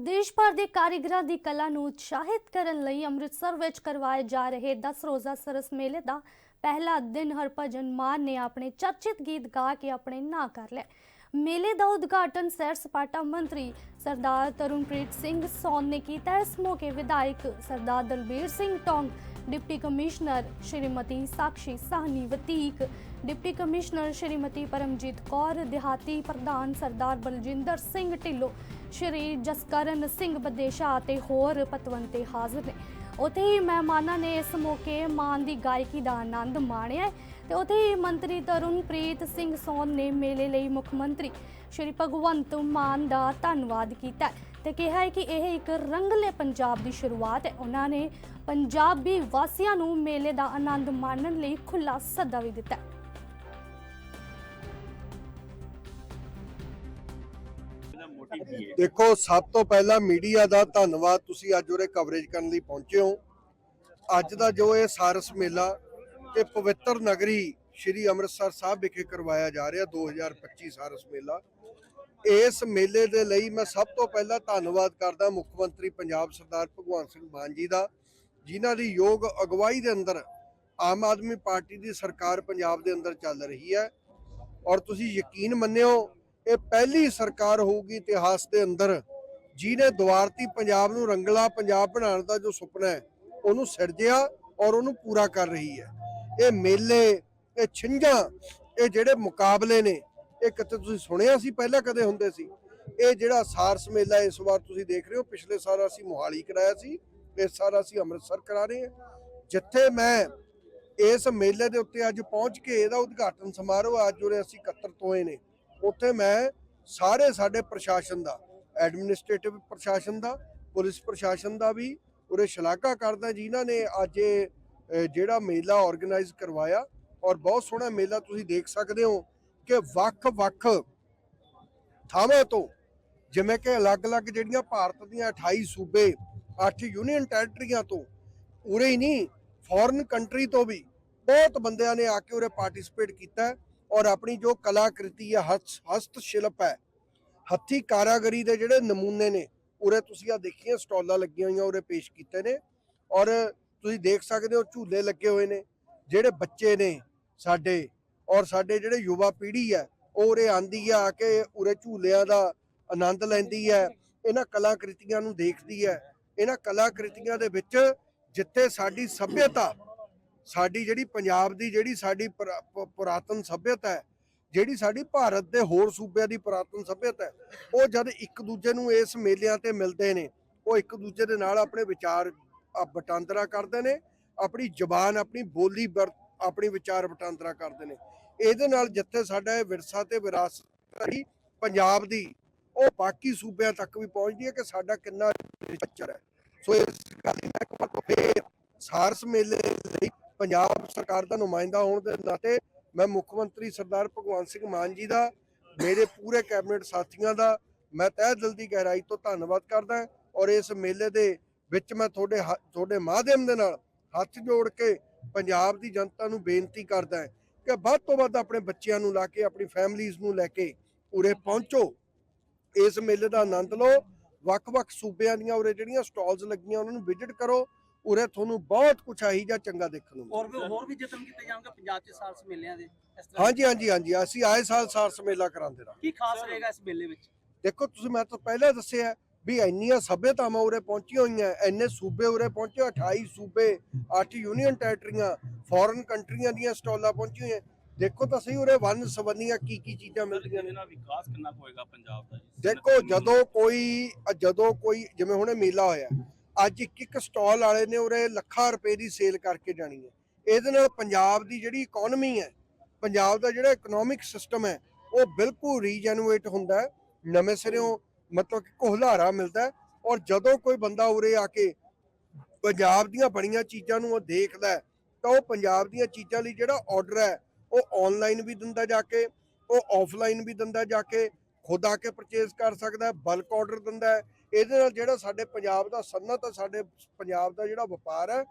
ਦੇਸ਼ ਭਰ ਦੇ ਕਾਰੀਗਰਾਂ ਦੀ ਕਲਾ ਨੂੰ ਉਤਸ਼ਾਹਿਤ ਕਰਨ ਲਈ ਅੰਮ੍ਰਿਤਸਰ ਵਿੱਚ ਕਰਵਾਏ ਜਾ ਰਹੇ 10 ਰੋਜ਼ਾ ਸਰਸ ਮੇਲੇ ਦਾ ਪਹਿਲਾ ਦਿਨ ਹਰਭਜਨ ਮਾਨ ਨੇ ਆਪਣੇ ਚਰਚਿਤ ਗੀਤ ਗਾ ਕੇ ਆਪਣੇ ਨਾਂ ਕਰ ਲਿਆ। ਮੇਲੇ ਦਾ ਉਦਘਾਟਨ ਸੈਰ ਸਪਾਟਾ ਮੰਤਰੀ ਸਰਦਾਰ ਤਰੁਣਪ੍ਰੀਤ ਸਿੰਘ ਸੋਨ ਨੇ ਕੀਤਾ। ਇਸ ਮੌਕੇ ਵਿਧਾਇਕ ਸਰਦਾਰ ਦਲਬੀਰ ਸਿੰਘ ਟੋਂਗ ਡਿਪਟੀ ਕਮਿਸ਼ਨਰ ਸ਼੍ਰੀਮਤੀ ਸਾਕਸ਼ੀ ਸਾਹਨੀ ਵਤੀਕ ਡਿਪਟੀ ਕਮਿਸ਼ਨਰ ਸ਼੍ਰੀਮਤੀ ਪਰਮਜੀਤ ਕੌਰ, ਦਿਹਾਤੀ ਪ੍ਰਧਾਨ ਸਰਦਾਰ ਬਲਜਿੰਦਰ ਸਿੰਘ ਢਿੱਲੋਂ, ਸ਼੍ਰੀ ਜਸਕਰਨ ਸਿੰਘ ਬਦੇਸ਼ਾ ਅਤੇ ਹੋਰ ਪਤਵੰਤੇ ਹਾਜ਼ਰ ਨੇ। ਉੱਥੇ ਹੀ ਮਹਿਮਾਨਾਂ ਨੇ ਇਸ ਮੌਕੇ ਮਾਨ ਦੀ ਗਾਇਕੀ ਦਾ ਆਨੰਦ ਮਾਣਿਆ ਤੇ ਉੱਥੇ ਹੀ ਮੰਤਰੀ ਤਰੁਣਪ੍ਰੀਤ ਸਿੰਘ ਸੌਨ ਨੇ ਮੇਲੇ ਲਈ ਮੁੱਖ ਮੰਤਰੀ ਸ਼੍ਰੀ ਭਗਵੰਤ ਮਾਨ ਦਾ ਧੰਨਵਾਦ ਕੀਤਾ ਤੇ ਕਿਹਾ ਹੈ ਕਿ ਇਹ ਇੱਕ ਰੰਗਲੇ ਪੰਜਾਬ ਦੀ ਸ਼ੁਰੂਆਤ ਹੈ। ਉਹਨਾਂ ਨੇ ਪੰਜਾਬੀ ਵਾਸੀਆਂ ਨੂੰ ਮੇਲੇ ਦਾ ਆਨੰਦ ਮਾਣਨ ਲਈ ਖੁੱਲਾ ਸੱਦਾ ਵੀ ਦਿੱਤਾ। ਹੈ ਦੇਖੋ, ਸਭ ਤੋਂ ਪਹਿਲਾਂ ਮੀਡੀਆ ਦਾ ਧੰਨਵਾਦ ਤੁਸੀਂ ਅੱਜ ਉਰੇ ਕਵਰੇਜ ਕਰਨ ਲਈ ਪਹੁੰਚੇ ਹੋ। ਅੱਜ ਦਾ ਜੋ ਇਹ ਸਾਰਸ ਮੇਲਾ ਇਹ ਪਵਿੱਤਰ ਨਗਰੀ ਸ਼੍ਰੀ ਅੰਮ੍ਰਿਤਸਰ ਸਾਹਿਬ ਵਿਖੇ ਕਰਵਾਇਆ ਜਾ ਰਿਹਾ 2025 ਸਾਰਸ ਮੇਲਾ ਇਸ ਮੇਲੇ ਦੇ ਲਈ ਮੈਂ ਸਭ ਤੋਂ ਪਹਿਲਾਂ ਧੰਨਵਾਦ ਕਰਦਾ ਮੁੱਖ ਮੰਤਰੀ ਪੰਜਾਬ ਸਰਦਾਰ ਭਗਵੰਤ ਸਿੰਘ ਮਾਨ ਜੀ ਦਾ, ਜਿਨ੍ਹਾਂ ਦੀ ਯੋਗ ਅਗਵਾਈ ਦੇ ਅੰਦਰ ਆਮ ਆਦਮੀ ਪਾਰਟੀ ਦੀ ਸਰਕਾਰ ਪੰਜਾਬ ਦੇ ਅੰਦਰ ਚੱਲ ਰਹੀ ਹੈ। ਔਰ ਤੁਸੀਂ ਯਕੀਨ ਮੰਨਿਓ, ਇਹ ਪਹਿਲੀ ਸਰਕਾਰ ਹੋਊਗੀ ਇਤਿਹਾਸ ਦੇ ਅੰਦਰ, ਜਿਹਨੇ ਦੁਆਰਤੀ ਪੰਜਾਬ ਨੂੰ ਰੰਗਲਾ ਪੰਜਾਬ ਬਣਾਉਣ ਦਾ ਜੋ ਸੁਪਨਾ ਹੈ, ਉਹਨੂੰ ਸਿਰਜਿਆ ਔਰ ਉਹਨੂੰ ਪੂਰਾ ਕਰ ਰਹੀ ਹੈ। ਇਹ ਮੇਲੇ, ਇਹ ਛਿੰਝਾਂ, ਇਹ ਜਿਹੜੇ ਮੁਕਾਬਲੇ ਨੇ ਇਹ ਕਿਤੇ ਤੁਸੀਂ ਸੁਣਿਆ ਸੀ, ਪਹਿਲਾਂ ਕਦੇ ਹੁੰਦੇ ਸੀ। ਇਹ ਜਿਹੜਾ ਸਾਰਸ ਮੇਲਾ ਇਸ ਵਾਰ ਤੁਸੀਂ ਦੇਖ ਰਹੇ ਹੋ, ਪਿਛਲੇ ਸਾਲ ਅਸੀਂ ਮੋਹਾਲੀ ਕਰਾਇਆ ਸੀ, ਇਸ ਸਾਲ ਅਸੀਂ ਅੰਮ੍ਰਿਤਸਰ ਕਰਾ ਰਹੇ ਹਾਂ। ਜਿੱਥੇ ਮੈਂ ਇਸ ਮੇਲੇ ਦੇ ਉੱਤੇ ਅੱਜ ਪਹੁੰਚ ਕੇ ਇਹਦਾ ਉਦਘਾਟਨ ਸਮਾਰੋਹ ਅੱਜ ਉਰੇ ਅਸੀਂ ਇਕੱਤਰਤ ਹੋਏ ਨੇ। ਉੱਥੇ ਮੈਂ ਸਾਰੇ ਸਾਡੇ ਪ੍ਰਸ਼ਾਸਨ ਦਾ ਐਡਮਿਨਿਸਟ੍ਰੇਟਿਵ ਪ੍ਰਸ਼ਾਸਨ ਦਾ, ਪੁਲਿਸ ਪ੍ਰਸ਼ਾਸਨ ਦਾ ਵੀ ਉਰੇ ਸ਼ਲਾਘਾ ਕਰਦਾ, ਜਿਨ੍ਹਾਂ ਨੇ ਅੱਜ ਇਹ ਜਿਹੜਾ ਮੇਲਾ ਆਰਗੇਨਾਈਜ਼ ਕਰਵਾਇਆ। ਔਰ ਬਹੁਤ ਸੋਹਣਾ ਮੇਲਾ ਤੁਸੀਂ ਦੇਖ ਸਕਦੇ ਹੋ। ਕਿ ਵੱਖ-ਵੱਖ ਥਾਵਾਂ ਤੋਂ, ਜਿਵੇਂ ਕਿ ਅਲੱਗ-ਅਲੱਗ ਜਿਹੜੀਆਂ ਭਾਰਤ ਦੀਆਂ 28 ਸੂਬੇ 8 ਯੂਨੀਅਨ ਟੈਰੀਟਰੀਆਂ ਤੋਂ, ਉਰੇ ਹੀ ਨਹੀਂ ਫੋਰਨ ਕੰਟਰੀ ਤੋਂ ਵੀ ਬਹੁਤ ਬੰਦਿਆਂ ਨੇ ਆ ਕੇ ਉਰੇ ਪਾਰਟਿਸਿਪੇਟ ਕੀਤਾ ਔਰ ਆਪਣੀ ਜੋ ਕਲਾਕ੍ਰਿਤੀ ਹੈ, ਹਸਤ ਹਸਤ ਸ਼ਿਲਪ ਹੈ, ਹੱਥੀ ਕਾਰਾਗਰੀ ਦੇ ਜਿਹੜੇ ਨਮੂਨੇ ਨੇ, ਉਰੇ ਤੁਸੀਂ ਆ ਦੇਖੀਆਂ, ਸਟਾਲਾਂ ਲੱਗੀਆਂ ਹੋਈਆਂ ਉਰੇ ਪੇਸ਼ ਕੀਤੇ ਨੇ ਔਰ ਤੁਸੀਂ ਦੇਖ ਸਕਦੇ ਹੋ ਝੂਲੇ ਲੱਗੇ ਹੋਏ ਨੇ, ਜਿਹੜੇ ਬੱਚੇ ਨੇ ਸਾਡੇ ਔਰ ਸਾਡੇ ਜਿਹੜੇ ਯੁਵਾ ਪੀੜ੍ਹੀ ਹੈ, ਉਹ ਉਰੇ ਆਂਦੀ ਆ ਆ ਕੇ ਉਰੇ ਝੂਲਿਆਂ ਦਾ ਆਨੰਦ ਲੈਂਦੀ ਹੈ, ਇਹਨਾਂ ਕਲਾਕ੍ਰਿਤੀਆਂ ਨੂੰ ਦੇਖਦੀ ਹੈ। ਇਹਨਾਂ ਕਲਾਕ੍ਰਿਤੀਆਂ ਦੇ ਵਿੱਚ ਜਿੱਥੇ ਸਾਡੀ ਸੱਭਿਅਤਾ, ਸਾਡੀ ਜਿਹੜੀ ਪੰਜਾਬ ਦੀ ਜਿਹੜੀ ਸਾਡੀ ਪੁਰਾਤਨ ਸਭਿਅਤਾ ਹੈ, ਜਿਹੜੀ ਸਾਡੀ ਭਾਰਤ ਦੇ ਹੋਰ ਸੂਬਿਆਂ ਦੀ ਪੁਰਾਤਨ ਸੱਭਿਅਤਾ ਹੈ, ਉਹ ਜਦ ਇੱਕ ਦੂਜੇ ਨੂੰ ਇਸ ਮੇਲਿਆਂ ਤੇ ਮਿਲਦੇ ਨੇ, ਉਹ ਇੱਕ ਦੂਜੇ ਦੇ ਨਾਲ ਆਪਣੇ ਵਿਚਾਰ ਵਟਾਂਦਰਾ ਕਰਦੇ ਨੇ, ਆਪਣੀ ਜ਼ੁਬਾਨ, ਆਪਣੀ ਬੋਲੀ ਵਰ- ਆਪਣੀ ਵਿਚਾਰ ਵਟਾਂਦਰਾ ਕਰਦੇ ਨੇ। ਇਹਦੇ ਨਾਲ ਜਿੱਥੇ ਸਾਡਾ ਇਹ ਵਿਰਸਾ ਤੇ ਵਿਰਾਸਤ ਰਹੀ, ਪੰਜਾਬ ਦੀ, ਉਹ ਬਾਕੀ ਸੂਬਿਆਂ ਤੱਕ ਵੀ ਪਹੁੰਚਦੀ ਹੈ ਕਿ ਸਾਡਾ ਕਿੰਨਾ ਕਲਚਰ ਹੈ। ਸੋ ਇਸ ਗੱਲ ਲਈ ਮੈਂ ਇੱਕ ਵਾਰ ਫੇਰ ਸਾਰਸ ਮੇਲੇ ਲਈ ਪੰਜਾਬ ਸਰਕਾਰ ਦਾ ਨੁਮਾਇੰਦਾ ਹੋਣ ਦੇ ਨਾਤੇ ਮੈਂ ਮੁੱਖ ਮੰਤਰੀ ਸਰਦਾਰ ਭਗਵੰਤ ਸਿੰਘ ਮਾਨ ਜੀ ਦਾ, ਮੇਰੇ ਪੂਰੇ ਕੈਬਨਿਟ ਸਾਥੀਆਂ ਦਾ, ਮੈਂ ਤਹਿ ਦਿਲ ਦੀ ਗਹਿਰਾਈ ਤੋਂ ਧੰਨਵਾਦ ਕਰਦਾ ਔਰ ਇਸ ਮੇਲੇ ਦੇ ਵਿੱਚ ਮੈਂ ਤੁਹਾਡੇ ਹ- ਤੁਹਾਡੇ ਮਾਧਿਅਮ ਦੇ ਨਾਲ ਹੱਥ ਜੋੜ ਕੇ ਪੰਜਾਬ ਦੀ ਜਨਤਾ ਨੂੰ ਬੇਨਤੀ ਕਰਦਾ ਕਿ ਵੱਧ ਤੋਂ ਵੱਧ ਆਪਣੇ ਬੱਚਿਆਂ ਨੂੰ ਲਾ ਕੇ ਆਪਣੀ ਫੈਮਲੀਆਂ ਨੂੰ ਲੈ ਕੇ ਉਰੇ ਪਹੁੰਚੋ। ਇਸ ਮੇਲੇ ਦਾ ਆਨੰਦ ਲਓ। ਵੱਖ-ਵੱਖ ਸੂਬਿਆਂ ਦੀਆਂ ਉਰੇ ਜਿਹੜੀਆਂ ਸਟਾਲਸ ਲੱਗੀਆਂ ਉਹਨਾਂ ਨੂੰ ਵਿਜ਼ਿਟ ਕਰੋ। ਉਰੇ ਤੁਹਾਨੂੰ ਬਹੁਤ ਕੁਝ ਆਹੀ ਜਾਂ ਚੰਗਾ ਦੇਖਣ ਨੂੰ ਹੋਰ ਵੀ ਹੋਰ ਵੀ ਯਤਨ ਕੀਤੇ ਜਾਣਗੇ ਪੰਜਾਬ 'ਚ ਸਾਰਸ ਮੇਲਿਆਂ ਦੇ? ਇਸ ਤਰ੍ਹਾਂ? ਹਾਂਜੀ ਹਾਂਜੀ ਹਾਂਜੀ। ਅਸੀਂ ਆਏ ਸਾਲ ਸਾਰਸ ਮੇਲਾ ਕਰਾਉਂਦੇ ਰਹਾਂ ਕੀ ਖਾਸ ਰਹੇਗਾ ਇਸ ਮੇਲੇ ਵਿੱਚ? ਦੇਖੋ ਤੁਸੀਂ ਮੈਂ ਤਾਂ ਪਹਿਲਾਂ ਦੱਸਿਆ ਵੀ ਇੰਨੀਆਂ ਸਭਿਅਤਾਵਾਂ ਉਰੇ ਪਹੁੰਚੀਆਂ ਹੋਈਆਂ ਇੰਨੇ ਸੂਬੇ ਉਰੇ ਪਹੁੰਚੇ 28 ਸੂਬੇ 8 ਯੂਨੀਅਨ ਟੈਰੀਟਰੀਆਂ ਫੋਰਨ ਕੰਟਰੀਆਂ ਦੀਆਂ ਸਟਾਲਾਂ ਪਹੁੰਚੀਆਂ ਹੋਈਆਂ। ਦੇਖੋ ਤਾਂ ਸਹੀ ਉਰੇ ਵੰਨ ਸਵੰਨੀਆਂ ਕੀ ਕੀ ਚੀਜ਼ਾਂ ਮਿਲਦੀਆਂ ਨੇ ਵਿਕਾਸ ਕਿੰਨਾ ਹੋਏਗਾ ਪੰਜਾਬ ਦਾ ਜੀ? ਦੇਖੋ ਜਦੋਂ ਕੋਈ ਜਦੋਂ ਕੋਈ ਜਿਵੇਂ ਹੁਣੇ ਮੇਲਾ ਹੋਇਆ ਅੱਜ ਇੱਕ ਇੱਕ ਸਟਾਲ ਵਾਲੇ ਨੇ ਉਰੇ ਲੱਖਾਂ ਰੁਪਏ ਦੀ ਸੇਲ ਕਰਕੇ ਜਾਣੀ ਹੈ। ਇਹਦੇ ਨਾਲ ਪੰਜਾਬ ਦੀ ਜਿਹੜੀ ਇਕਨੋਮੀ ਹੈ ਪੰਜਾਬ ਦਾ ਜਿਹੜਾ ਇਕਨੋਮਿਕ ਸਿਸਟਮ ਹੈ ਉਹ ਬਿਲਕੁਲ ਰੀਜਨਰੇਟ ਹੁੰਦਾ ਨਵੇਂ ਸਿਰਿਓਂ ਮਤਲਬ ਕਿ ਕੋਹਲਾਰਾ ਮਿਲਦਾ ਹੈ ਔਰ ਜਦੋਂ ਕੋਈ ਬੰਦਾ ਉਰੇ ਆ ਕੇ ਪੰਜਾਬ ਦੀਆਂ ਬਣੀਆਂ ਚੀਜ਼ਾਂ ਨੂੰ ਉਹ ਦੇਖਦਾ ਤਾਂ ਉਹ ਪੰਜਾਬ ਦੀਆਂ ਚੀਜ਼ਾਂ ਲਈ ਜਿਹੜਾ ਆਰਡਰ ਹੈ, ਉਹ ਆਨਲਾਈਨ ਵੀ ਦਿੰਦਾ ਜਾ ਕੇ, ਉਹ ਆਫਲਾਈਨ ਵੀ ਦਿੰਦਾ ਜਾ ਕੇ, ਖੁਦ ਆ ਕੇ ਪਰਚੇਸ ਕਰ ਸਕਦਾ ਬਲਕ ਆਰਡਰ ਦਿੰਦਾ ਇਹਦੇ ਨਾਲ ਜਿਹੜਾ ਸਾਡੇ ਪੰਜਾਬ ਦਾ ਸਨਅਤ ਹੈ, ਸਾਡੇ ਪੰਜਾਬ ਦਾ ਜਿਹੜਾ ਵਪਾਰ ਹੈ